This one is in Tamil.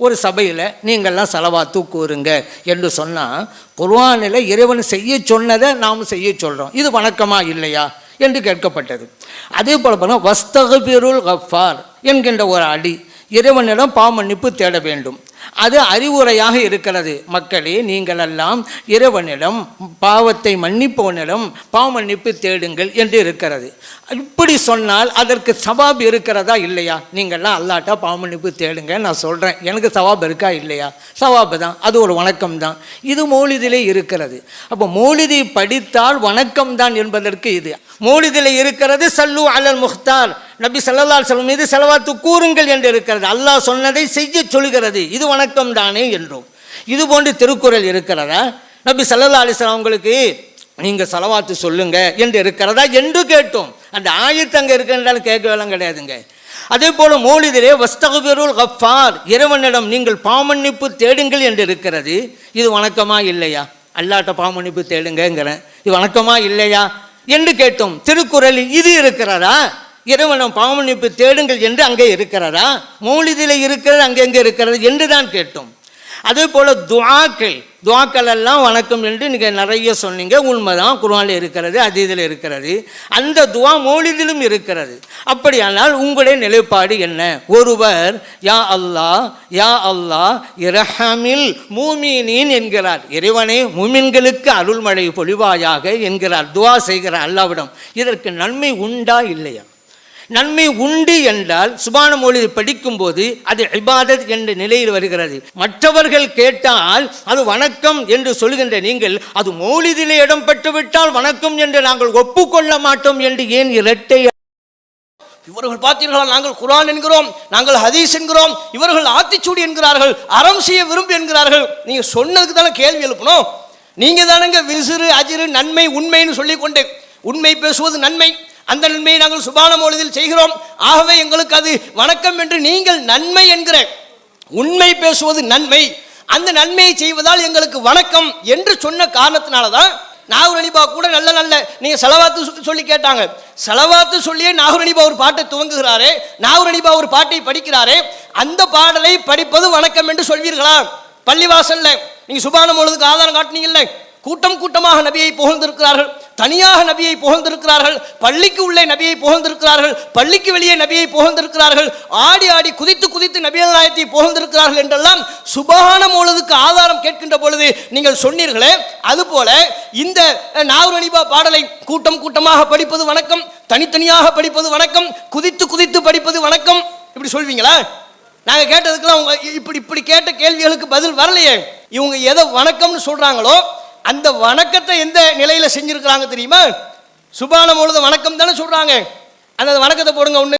ஒரு சபையில் நீங்கள்லாம் செலவாக தூக்குவருங்க என்று சொன்னால் குர்வானில் இறைவன் செய்ய சொன்னதை நாம் செய்ய சொல்கிறோம் இது வணக்கமா இல்லையா என்று கேட்கப்பட்டது. அதே போல் போனால் வஸ்தகபிருல் கஃபார் என்கின்ற ஒரு அடி இறைவனிடம் பாமன்னிப்பு தேட வேண்டும். அது அறிவுரையாக இருக்கிறது. மக்களே நீங்களெல்லாம் இறைவனிடம் பாவத்தை மன்னிப்பவனிடம் பாவ மன்னிப்பு தேடுங்கள் என்று இருக்கிறது. இப்படி சொன்னால் அதற்கு சவாப் இருக்கிறதா இல்லையா? நீங்கள்லாம் அல்லாட்டா பாவ மன்னிப்பு தேடுங்க நான் சொல்கிறேன் எனக்கு சவாப் இருக்கா இல்லையா? சவாபு தான். அது ஒரு வணக்கம் தான். இது மோலிதிலே இருக்கிறது. அப்போ மோலிதை படித்தால் வணக்கம் தான் என்பதற்கு இது. மோலிதிலே இருக்கிறது சல்லு அலல் முஹ்தார். நபி ஸல்லல்லாஹு செல்வம் மீது செலவாத்து கூறுங்கள் என்று இருக்கிறது. அல்லாஹ் சொன்னதை செய்ய சொல்கிறது இது வணக்கம் தானே என்றும். இது போன்று திருக்குறள் இருக்கிறதா? நபி ஸல்லல்லாஹு அலிஸ்லாம் அவங்களுக்கு நீங்கள் செலவாத்து சொல்லுங்க என்று இருக்கிறதா என்று கேட்டோம். அந்த ஆயத்து அங்கே இருக்கின்றாலும் கேட்கவேலாம் கிடையாதுங்க. அதே போல மோலிதிலே வஸ்தகுபெருள் கஃபார் இறைவனிடம் நீங்கள் பாமன்னிப்பு தேடுங்கள் என்று இருக்கிறது. இது வணக்கமா இல்லையா? அல்லாட்ட பாமன்னிப்பு தேடுங்கிறேன் இது வணக்கமா இல்லையா? என்று கேட்டோம். திருக்குறளில் இது இருக்கிறதா? இறைவனம் பாவமன்னிப்பு தேடுங்கள் என்று அங்கே இருக்கிறதா மௌலிதில் இருக்கிறது அங்கெங்கே இருக்கிறது என்று தான் கேட்டோம். அதே போல் துவாக்கள் துவாக்கள் எல்லாம் வணக்கம் என்று நீங்கள் நிறைய சொன்னீங்க உண்மைதான் குர்ஆனில் இருக்கிறது அது இதில் இருக்கிறது. அந்த துவா மௌலிதிலும் இருக்கிறது. அப்படியானால் உங்களுடைய நிலைப்பாடு என்ன? ஒருவர் யா அல்லாஹ் யா அல்லாஹ் இரஹமில் மூமீனின் என்கிறார். இறைவனே மூமின்களுக்கு அருள்மழை பொழிவாயாக என்கிறார் துவா செய்கிறார் அல்லாவிடம். இதற்கு நன்மை உண்டா இல்லையா? நன்மை உண்டு என்றால் சுபான மொழி படிக்கும்போது அது இபாதத் என்ற நிலையில் வருகிறது. மற்றவர்கள் கேட்டால் அது வணக்கம் என்று சொல்கின்ற நீங்கள் அது மௌலிதிலே இடம் பெற்றுவிட்டால் வணக்கம் என்று நாங்கள் ஒப்புக்கொள்ள மாட்டோம் என்று ஏன் இரட்டை இவர்கள் பார்த்தீர்களா நாங்கள் குரான் என்கிறோம் நாங்கள் ஹதீஸ் என்கிறோம் இவர்கள் ஆத்திச்சூடி என்கிறார்கள் அறம் செய்ய விரும்பு என்கிறார்கள். நீங்க சொன்னதுக்கு தானே கேள்வி எழுப்பணும். நீங்க தானங்க விசிறு அஜிறு நன்மை உண்மைன்னு சொல்லிக்கொண்டு உண்மை பேசுவது நன்மை. அந்த நன்மையை நாங்கள் சுபான மொழியில் செய்கிறோம். ஆகவே எங்களுக்கு அது வணக்கம் என்று நீங்கள் நன்மை என்கிற உண்மை பேசுவது நன்மை. அந்த நன்மையை செய்வதால் எங்களுக்கு வணக்கம் என்று சொன்ன காரணத்தினால தான் நாகூர் அலிபா கூட நல்ல நல்ல நீங்கள் செலவாத்து சொல்லி கேட்டாங்க. செலவாத்து சொல்லியே நாகூர் அலிபா ஒரு பாட்டை துவங்குகிறாரே நாகூர் அலிபா ஒரு பாட்டை படிக்கிறாரே அந்த பாடலை படிப்பது வணக்கம் என்று சொல்வீர்களா? பள்ளிவாசல்ல நீங்கள் சுபானம் பொழுதுக்கு ஆதாரம் காட்டினீங்கல்ல கூட்டம் கூட்டமாக நபியை புகழ்ந்திருக்கிறார்கள். தனியாக நபியை புகழ்ந்திருக்கிறார்கள் பள்ளிக்கு உள்ளே நபியை புகழ்ந்திருக்கிறார்கள் பள்ளிக்கு வெளியே நபியை புகழ்ந்திருக்கிறார்கள் ஆடி ஆடி குதித்து குதித்து நபியநாயத்தை புகழ்ந்திருக்கிறார்கள் என்றெல்லாம் சுபகான மூலதுக்கு ஆதாரம் கேட்கின்ற பொழுது நீங்கள் சொன்னீர்களே அதுபோல இந்த அஹ், பாடலை கூட்டம் கூட்டமாக படிப்பது வணக்கம் தனித்தனியாக படிப்பது வணக்கம் குதித்து குதித்து படிப்பது வணக்கம் இப்படி சொல்வீங்களா? நாங்கள் கேட்டதுக்கெல்லாம் உங்க இப்படி இப்படி கேட்ட கேள்விகளுக்கு பதில் வரலையே இவங்க எதை வணக்கம்னு சொல்கிறாங்களோ அந்த வணக்கத்தை எந்த நிலையில் செஞ்சுருக்கிறாங்க தெரியுமா? சுபான பொழுது வணக்கம் தானே சொல்றாங்க. அந்த வணக்கத்தை போடுங்க ஒன்று